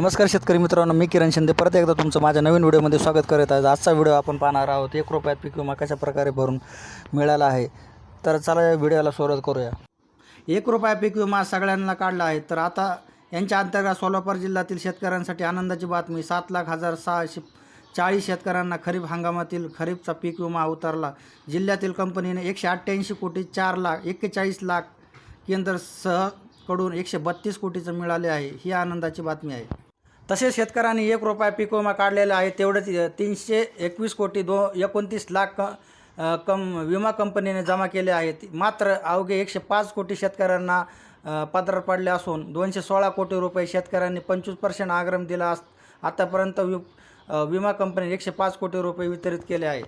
नमस्कार शेतकरी मित्रांनो मी किरण शिंदे. परत एकदा तुमचं माझ्या नवीन व्हिडिओमध्ये स्वागत करत आहे. आजचा व्हिडिओ आपण पाहणार आहोत एक रुपयात पीक विमा कशा प्रकारे भरून मिळाला आहे. तर चला या व्हिडिओला सुरुवात करूया. एक रुपया पीक विमा सगळ्यांना काढला आहे. तर आता यांच्या अंतर्गत सोलापूर जिल्ह्यातील शेतकऱ्यांसाठी आनंदाची बातमी सात लाख हजार सहाशे चाळीस शेतकऱ्यांना खरीप हंगामातील खरीपचा पीक विमा उतरला. जिल्ह्यातील कंपनीने एकशे अठ्ठ्याऐंशी कोटी चार लाख एक्केचाळीस लाख केंद्र सहकडून एकशे बत्तीस कोटीचं मिळाले आहे. ही आनंदाची बातमी आहे. तसेच शेतकऱ्यांनी एक रुपया पीक विमा काढलेला आहे. तेवढंच तीनशे एकवीस कोटी दो एकोणतीस लाख कम विमा कंपनीने जमा केले आहेत. मात्र अवघे एकशे पाच कोटी शेतकऱ्यांना पदरात पडले असून दोनशे सोळा कोटी रुपये शेतकऱ्यांनी पंचवीस पर्सेंट आग्रम दिला अस आतापर्यंत वि विमा कंपनी एकशे पाच कोटी रुपये वितरित केले आहे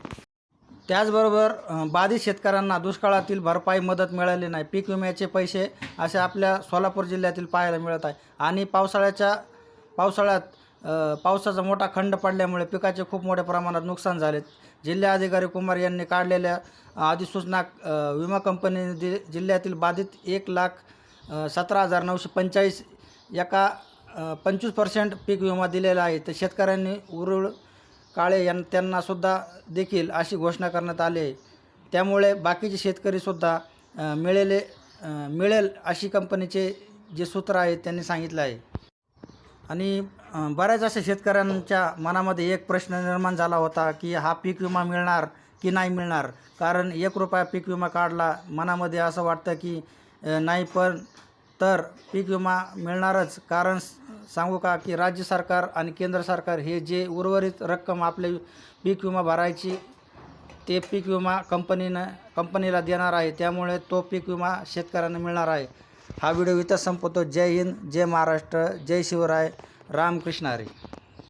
त्याचबरोबर बाधित शेतकऱ्यांना दुष्काळातील भरपाई मदत मिळाली नाही. पीक विम्याचे पैसे असे आपल्या सोलापूर जिल्ह्यातील पाहायला मिळत आहे. आणि पावसाळ्याच्या पावसाळ्यात पावसाचा मोठा खंड पडल्यामुळे पिकाचे खूप मोठ्या प्रमाणात नुकसान झाले. जिल्हाधिकारी कुमार यांनी काढलेल्या अधिसूचना विमा कंपनीने दि जिल्ह्यातील बाधित एक लाख सतरा हजार नऊशे पंचेचाळीस एका पंचवीस पर्सेंट पीक विमा दिलेला आहे. तर शेतकऱ्यांनी उरुळ काळे यां त्यांनासुद्धा देखील अशी घोषणा करण्यात आली आहे. त्यामुळे बाकीचे शेतकरीसुद्धा मिळेले मिळेल अशी कंपनीचे जे सूत्र आहे त्यांनी सांगितलं आहे. आणि बऱ्याच अशा शेतकऱ्यांच्या मनामध्ये एक प्रश्न निर्माण झाला होता की हा पीक विमा मिळणार की नाही मिळणार? कारण एक रुपया पीक विमा काढला मनामध्ये असं वाटतं की नाही पण तर पीक विमा मिळणारच. कारण सांगू का की राज्य सरकार आणि केंद्र सरकार हे जे उर्वरित रक्कम आपले पीक विमा भरायची ते पीक विमा कंपनीनं कंपनीला देणार आहे. त्यामुळे तो पीक विमा शेतकऱ्यांना मिळणार आहे. हा व्हिडिओ इथं संपवतो. जय हिंद जय महाराष्ट्र जय शिवराय रामकृष्ण हरी.